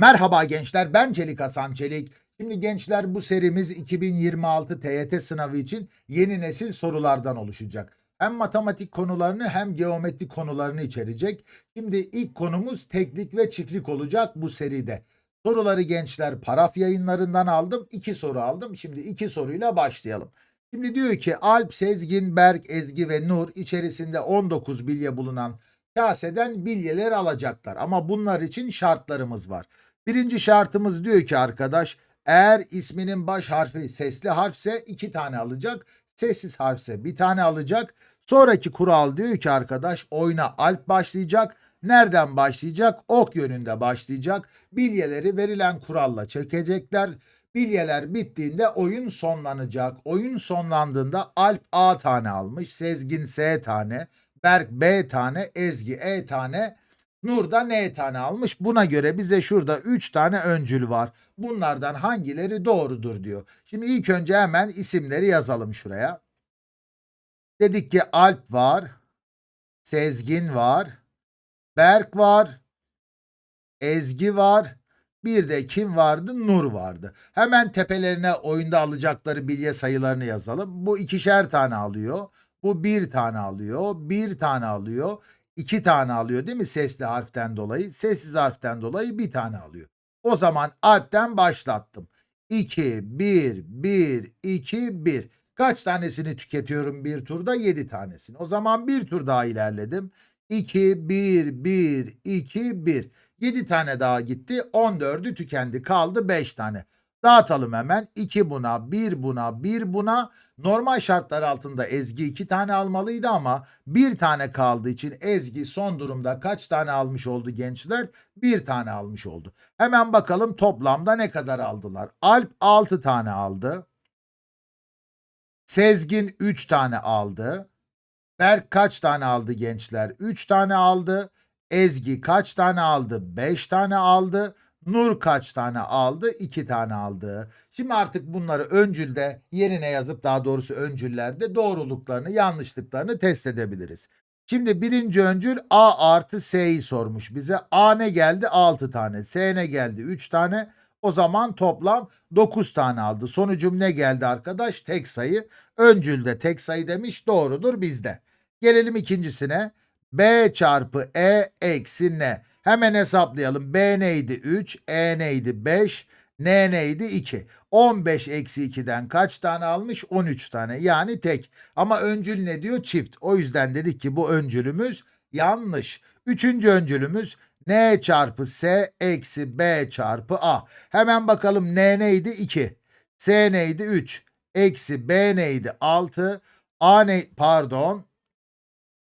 Merhaba gençler ben Çelik Hasan Çelik. Şimdi gençler bu serimiz 2026 TYT sınavı için yeni nesil sorulardan oluşacak. Hem matematik konularını hem geometri konularını içerecek. Şimdi ilk konumuz teklik ve çiftlik olacak bu seride. Soruları gençler paraf yayınlarından aldım. İki soru aldım. Şimdi iki soruyla başlayalım. Şimdi diyor ki Alp, Sezgin, Berk, Ezgi ve Nur içerisinde 19 bilye bulunan kaseden bilyeler alacaklar. Ama bunlar için şartlarımız var. Birinci şartımız diyor ki arkadaş eğer isminin baş harfi sesli harfse iki tane alacak. Sessiz harfse bir tane alacak. Sonraki kural diyor ki arkadaş oyuna alp başlayacak. Nereden başlayacak? Ok yönünde başlayacak. Bilyeleri verilen kuralla çekecekler. Bilyeler bittiğinde oyun sonlanacak. Oyun sonlandığında Alp A tane almış, Sezgin S tane, Berk B tane, Ezgi E tane, Nur da N tane almış. Buna göre bize şurada 3 tane öncül var. Bunlardan hangileri doğrudur diyor. Şimdi ilk önce hemen isimleri yazalım şuraya. Dedik ki Alp var, Sezgin var, Berk var, Ezgi var, bir de kim vardı? Nur vardı. Hemen tepelerine oyunda alacakları bilye sayılarını yazalım. Bu ikişer tane alıyor. Bu bir tane alıyor. Bir tane alıyor. İki tane alıyor değil mi sesli harften dolayı? Sessiz harften dolayı bir tane alıyor. O zaman alpten başlattım. 2, 1, 1, 2, 1. Kaç tanesini tüketiyorum bir turda? 7 tanesini. O zaman bir tur daha ilerledim. 2, 1, 1, 2, 1. 7 tane daha gitti. 14'ü tükendi. Kaldı 5 tane. Dağıtalım hemen. 2 buna, 1 buna, 1 buna. Normal şartlar altında Ezgi 2 tane almalıydı ama bir tane kaldığı için Ezgi son durumda kaç tane almış oldu gençler? Bir tane almış oldu. Hemen bakalım toplamda ne kadar aldılar. Alp 6 tane aldı. Sezgin 3 tane aldı. Berk kaç tane aldı gençler? 3 tane aldı. Ezgi kaç tane aldı? 5 tane aldı. Nur kaç tane aldı? 2 tane aldı. Şimdi artık bunları öncülde yerine yazıp daha doğrusu öncüllerde doğruluklarını yanlışlıklarını test edebiliriz. Şimdi birinci öncül A artı S'yi sormuş bize. A ne geldi? 6 tane. S ne geldi? 3 tane. O zaman toplam 9 tane aldı. Sonucum ne geldi arkadaş? Tek sayı. Öncülde tek sayı demiş. Doğrudur bizde. Gelelim ikincisine. B çarpı E eksi N. Hemen hesaplayalım. B neydi? 3. E neydi? 5. N neydi? 2. 15 eksi 2'den kaç tane almış? 13 tane. Yani tek. Ama öncül ne diyor? Çift. O yüzden dedik ki bu öncülümüz yanlış. Üçüncü öncülümüz N çarpı S eksi B çarpı A. Hemen bakalım N neydi? 2. S neydi? 3. Eksi B neydi? 6. A ne? Pardon.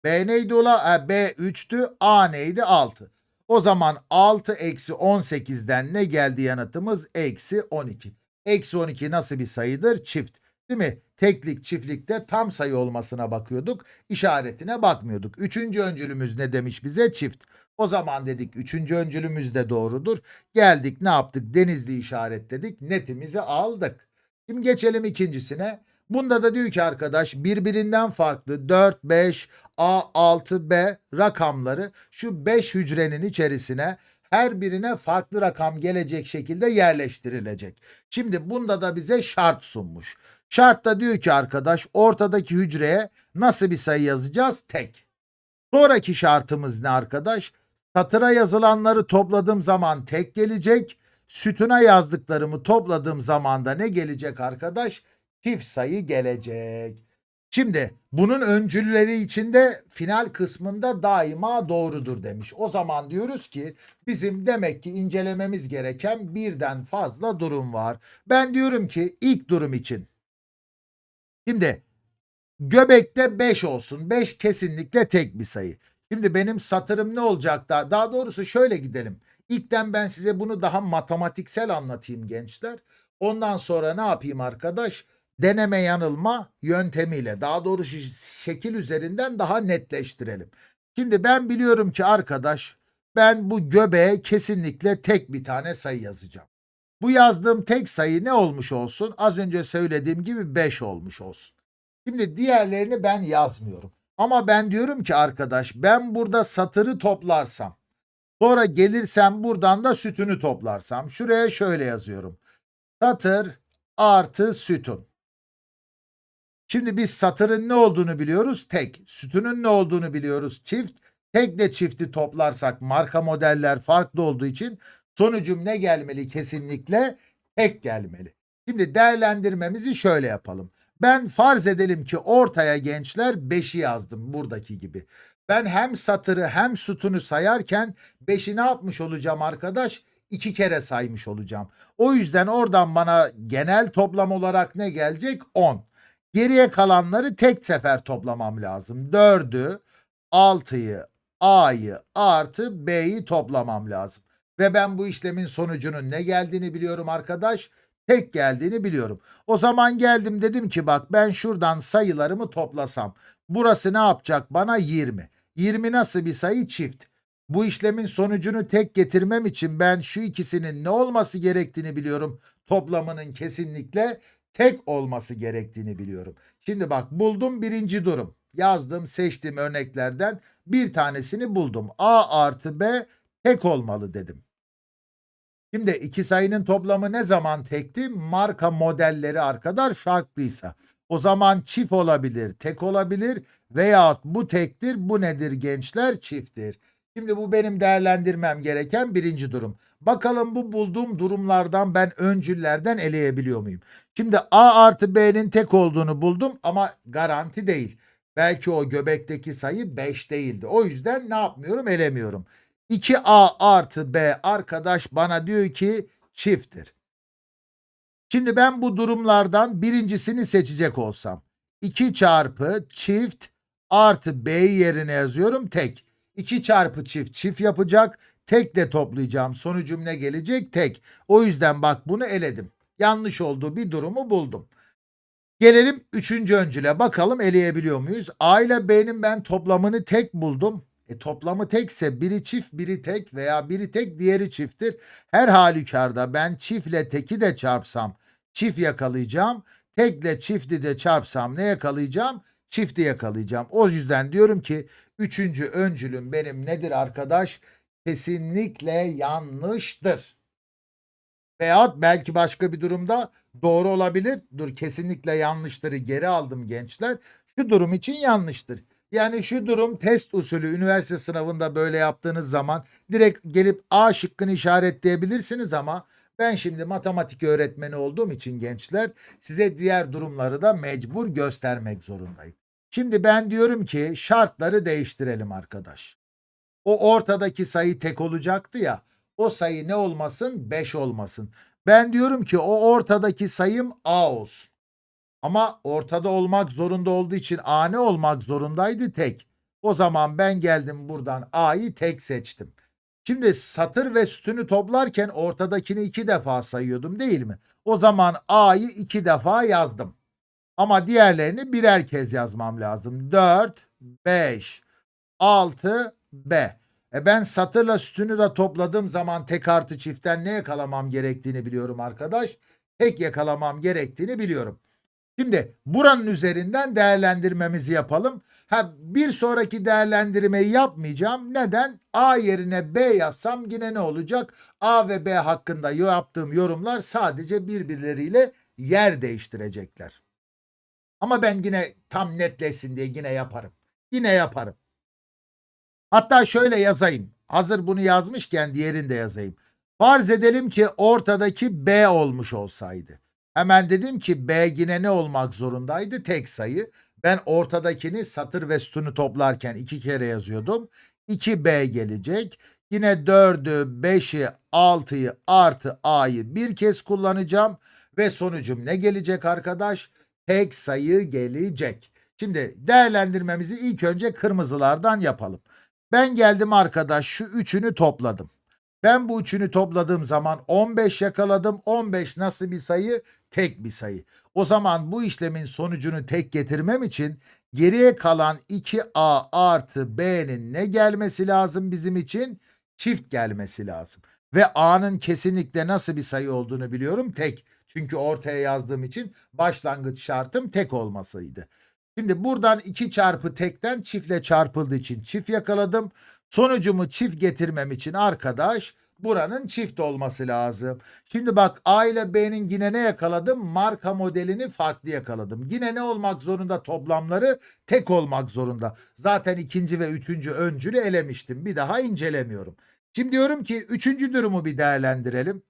B neydi ula? E, B 3'tü. A neydi? 6. O zaman 6 eksi 18'den ne geldi yanıtımız? Eksi 12. Eksi 12 nasıl bir sayıdır? Çift. Değil mi? Teklik çiftlikte tam sayı olmasına bakıyorduk. işaretine bakmıyorduk. Üçüncü öncülümüz ne demiş bize? Çift. O zaman dedik üçüncü öncülümüz de doğrudur. Geldik ne yaptık? Denizli işaretledik. Netimizi aldık. Şimdi geçelim ikincisine. Bunda da diyor ki arkadaş birbirinden farklı 4, 5, A, 6, B rakamları şu 5 hücrenin içerisine her birine farklı rakam gelecek şekilde yerleştirilecek. Şimdi bunda da bize şart sunmuş. Şartta diyor ki arkadaş ortadaki hücreye nasıl bir sayı yazacağız? Tek. Sonraki şartımız ne arkadaş? Satıra yazılanları topladığım zaman tek gelecek. Sütuna yazdıklarımı topladığım zaman da ne gelecek arkadaş? Çift sayı gelecek. Şimdi bunun öncülleri içinde final kısmında daima doğrudur demiş. O zaman diyoruz ki bizim demek ki incelememiz gereken birden fazla durum var. Ben diyorum ki ilk durum için. Şimdi göbekte 5 olsun. 5 kesinlikle tek bir sayı. Şimdi benim satırım ne olacak da daha doğrusu şöyle gidelim. İlkten ben size bunu daha matematiksel anlatayım gençler. Ondan sonra ne yapayım arkadaş? Deneme yanılma yöntemiyle daha doğrusu şekil üzerinden daha netleştirelim. Şimdi ben biliyorum ki arkadaş ben bu göbeğe kesinlikle tek bir tane sayı yazacağım. Bu yazdığım tek sayı ne olmuş olsun? Az önce söylediğim gibi 5 olmuş olsun. Şimdi diğerlerini ben yazmıyorum. Ama ben diyorum ki arkadaş ben burada satırı toplarsam Sonra gelirsem buradan da sütünü toplarsam. Şuraya şöyle yazıyorum. Satır artı sütun. Şimdi biz satırın ne olduğunu biliyoruz? Tek. Sütunun ne olduğunu biliyoruz? Çift. Tekle çifti toplarsak marka modeller farklı olduğu için sonucum ne gelmeli? Kesinlikle tek gelmeli. Şimdi değerlendirmemizi şöyle yapalım. Ben farz edelim ki ortaya gençler 5'i yazdım buradaki gibi. Ben hem satırı hem sütunu sayarken 5'i ne yapmış olacağım arkadaş? İki kere saymış olacağım. O yüzden oradan bana genel toplam olarak ne gelecek? 10. Geriye kalanları tek sefer toplamam lazım. 4'ü, 6'yı, A'yı artı B'yi toplamam lazım. Ve ben bu işlemin sonucunun ne geldiğini biliyorum arkadaş. Tek geldiğini biliyorum. O zaman geldim dedim ki bak ben şuradan sayılarımı toplasam. Burası ne yapacak bana? 20. 20 nasıl bir sayı? Çift. Bu işlemin sonucunu tek getirmem için ben şu ikisinin ne olması gerektiğini biliyorum. Toplamının kesinlikle tek olması gerektiğini biliyorum. Şimdi bak buldum birinci durum. Yazdım seçtiğim örneklerden bir tanesini buldum. A artı B tek olmalı dedim. Şimdi iki sayının toplamı ne zaman tekti? Marka modelleri arkadaş farklıysa. O zaman çift olabilir, tek olabilir veyahut bu tektir, bu nedir gençler? Çifttir. Şimdi bu benim değerlendirmem gereken birinci durum. Bakalım bu bulduğum durumlardan ben öncüllerden eleyebiliyor muyum? Şimdi A artı B'nin tek olduğunu buldum ama garanti değil. Belki o göbekteki sayı 5 değildi. O yüzden ne yapmıyorum? Elemiyorum. 2A artı B arkadaş bana diyor ki çifttir. Şimdi ben bu durumlardan birincisini seçecek olsam 2 çarpı çift artı B'yi yerine yazıyorum tek. 2 çarpı çift çift yapacak. Tek de toplayacağım. Sonucum ne gelecek? Tek. O yüzden bak bunu eledim. Yanlış olduğu bir durumu buldum. Gelelim üçüncü öncüle. Bakalım eleyebiliyor muyuz? A ile B'nin ben toplamını tek buldum. E toplamı tekse biri çift biri tek veya biri tek diğeri çifttir. Her halükarda ben çiftle teki de çarpsam çift yakalayacağım. Tekle çifti de çarpsam ne yakalayacağım? Çifti yakalayacağım. O yüzden diyorum ki üçüncü öncülüm benim nedir arkadaş? Kesinlikle yanlıştır. Veyahut belki başka bir durumda doğru olabilir. Dur kesinlikle yanlıştırı geri aldım gençler. Şu durum için yanlıştır. Yani şu durum test usulü üniversite sınavında böyle yaptığınız zaman direkt gelip A şıkkını işaretleyebilirsiniz ama ben şimdi matematik öğretmeni olduğum için gençler size diğer durumları da mecbur göstermek zorundayım. Şimdi ben diyorum ki şartları değiştirelim arkadaş. O ortadaki sayı tek olacaktı ya. O sayı ne olmasın? 5 olmasın. Ben diyorum ki o ortadaki sayım A olsun. Ama ortada olmak zorunda olduğu için A ne olmak zorundaydı? Tek. O zaman ben geldim buradan A'yı tek seçtim. Şimdi satır ve sütünü toplarken ortadakini iki defa sayıyordum değil mi? O zaman A'yı iki defa yazdım. Ama diğerlerini birer kez yazmam lazım. 4, 5, 6, B. E ben satırla sütünü de topladığım zaman tek artı çiftten ne yakalamam gerektiğini biliyorum arkadaş. Tek yakalamam gerektiğini biliyorum. Şimdi buranın üzerinden değerlendirmemizi yapalım. Ha bir sonraki değerlendirmeyi yapmayacağım. Neden? A yerine B yazsam yine ne olacak? A ve B hakkında yaptığım yorumlar sadece birbirleriyle yer değiştirecekler. Ama ben yine tam netleşsin diye yine yaparım. Yine yaparım. Hatta şöyle yazayım. Hazır bunu yazmışken diğerini de yazayım. Farz edelim ki ortadaki B olmuş olsaydı. Hemen dedim ki B yine ne olmak zorundaydı? Tek sayı. Ben ortadakini satır ve sütunu toplarken iki kere yazıyordum. 2B gelecek. Yine 4'ü, 5'i, 6'yı artı A'yı bir kez kullanacağım. Ve sonucum ne gelecek arkadaş? Tek sayı gelecek. Şimdi değerlendirmemizi ilk önce kırmızılardan yapalım. Ben geldim arkadaş şu üçünü topladım. Ben bu üçünü topladığım zaman 15 yakaladım. 15 nasıl bir sayı? Tek bir sayı. O zaman bu işlemin sonucunu tek getirmem için geriye kalan 2A artı B'nin ne gelmesi lazım bizim için? Çift gelmesi lazım. Ve A'nın kesinlikle nasıl bir sayı olduğunu biliyorum. Tek. Çünkü ortaya yazdığım için başlangıç şartım tek olmasıydı. Şimdi buradan 2 çarpı tekten çiftle çarpıldığı için çift yakaladım. Sonucumu çift getirmem için arkadaş buranın çift olması lazım. Şimdi bak A ile B'nin yine ne yakaladım? Marka modelini farklı yakaladım. Yine ne olmak zorunda toplamları? Tek olmak zorunda. Zaten ikinci ve üçüncü öncülü elemiştim. Bir daha incelemiyorum. Şimdi diyorum ki üçüncü durumu bir değerlendirelim.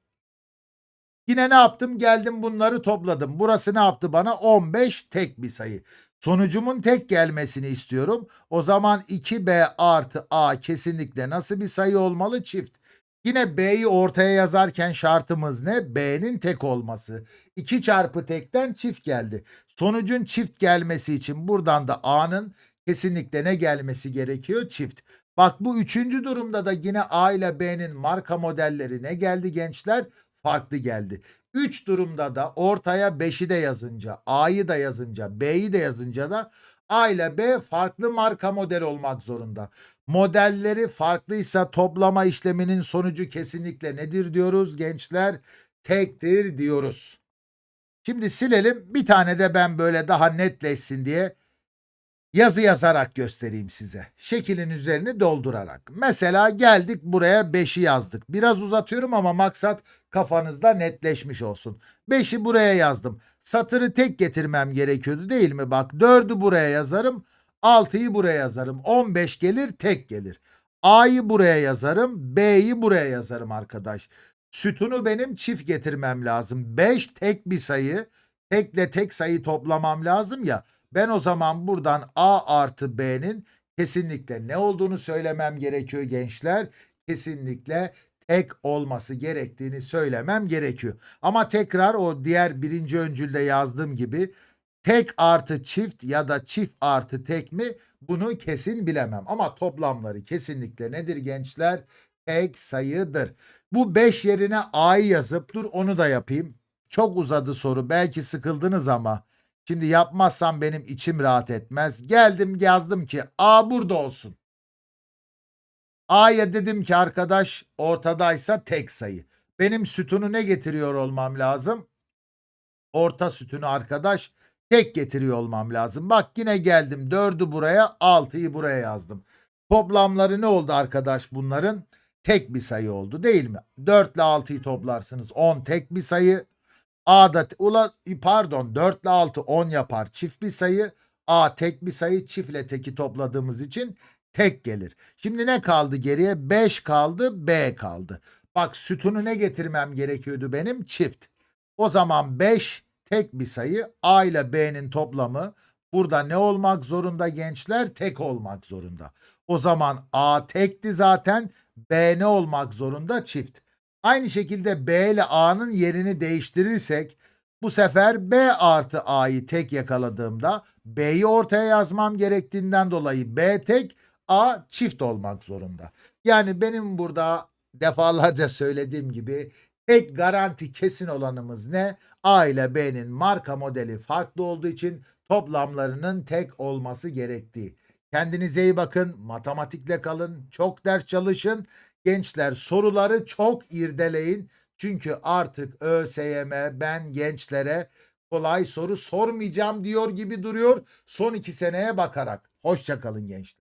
Yine ne yaptım? Geldim bunları topladım. Burası ne yaptı bana? 15 tek bir sayı. Sonucumun tek gelmesini istiyorum. O zaman 2B artı A kesinlikle nasıl bir sayı olmalı? Çift. Yine B'yi ortaya yazarken şartımız ne? B'nin tek olması. 2 çarpı tekten çift geldi. Sonucun çift gelmesi için buradan da A'nın kesinlikle ne gelmesi gerekiyor? Çift. Bak bu üçüncü durumda da yine A ile B'nin marka modelleri ne geldi gençler? Farklı geldi. Üç durumda da ortaya 5'i de yazınca, A'yı da yazınca, B'yi de yazınca da A ile B farklı marka model olmak zorunda. Modelleri farklıysa toplama işleminin sonucu kesinlikle nedir diyoruz gençler? Tektir diyoruz. Şimdi silelim. Bir tane de ben böyle daha netleşsin diye yazı yazarak göstereyim size. Şekilin üzerini doldurarak. Mesela geldik buraya 5'i yazdık. Biraz uzatıyorum ama maksat kafanızda netleşmiş olsun. 5'i buraya yazdım. Satırı tek getirmem gerekiyordu değil mi? Bak 4'ü buraya yazarım. 6'yı buraya yazarım. 15 gelir tek gelir. A'yı buraya yazarım. B'yi buraya yazarım arkadaş. Sütunu benim çift getirmem lazım. 5 tek bir sayı. Tekle tek sayı toplamam lazım ya. Ben o zaman buradan A artı B'nin kesinlikle ne olduğunu söylemem gerekiyor gençler. Kesinlikle tek olması gerektiğini söylemem gerekiyor. Ama tekrar o diğer birinci öncülde yazdığım gibi tek artı çift ya da çift artı tek mi bunu kesin bilemem. Ama toplamları kesinlikle nedir gençler? Tek sayıdır. Bu 5 yerine A'yı yazıp dur onu da yapayım. Çok uzadı soru belki sıkıldınız ama şimdi yapmazsam benim içim rahat etmez. Geldim yazdım ki A burada olsun. A'ya dedim ki arkadaş ortadaysa tek sayı. Benim sütunu ne getiriyor olmam lazım? Orta sütunu arkadaş tek getiriyor olmam lazım. Bak yine geldim 4'ü buraya 6'yı buraya yazdım. Toplamları ne oldu arkadaş bunların? Tek bir sayı oldu değil mi? 4 ile 6'yı toplarsınız 10 tek bir sayı. A'da ula pardon 4 ile 6 10 yapar çift bir sayı. A tek bir sayı çiftle teki topladığımız için tek gelir. Şimdi ne kaldı geriye? 5 kaldı B kaldı. Bak sütunu ne getirmem gerekiyordu benim? Çift. O zaman 5 tek bir sayı. A ile B'nin toplamı burada ne olmak zorunda gençler? Tek olmak zorunda. O zaman A tekti zaten. B ne olmak zorunda? Çift. Aynı şekilde B ile A'nın yerini değiştirirsek bu sefer B artı A'yı tek yakaladığımda B'yi ortaya yazmam gerektiğinden dolayı B tek A çift olmak zorunda. Yani benim burada defalarca söylediğim gibi tek garanti kesin olanımız ne? A ile B'nin marka modeli farklı olduğu için toplamlarının tek olması gerektiği. Kendinize iyi bakın, matematikle kalın, çok ders çalışın. Gençler soruları çok irdeleyin. Çünkü artık ÖSYM ben gençlere kolay soru sormayacağım diyor gibi duruyor son iki seneye bakarak. Hoşçakalın gençler.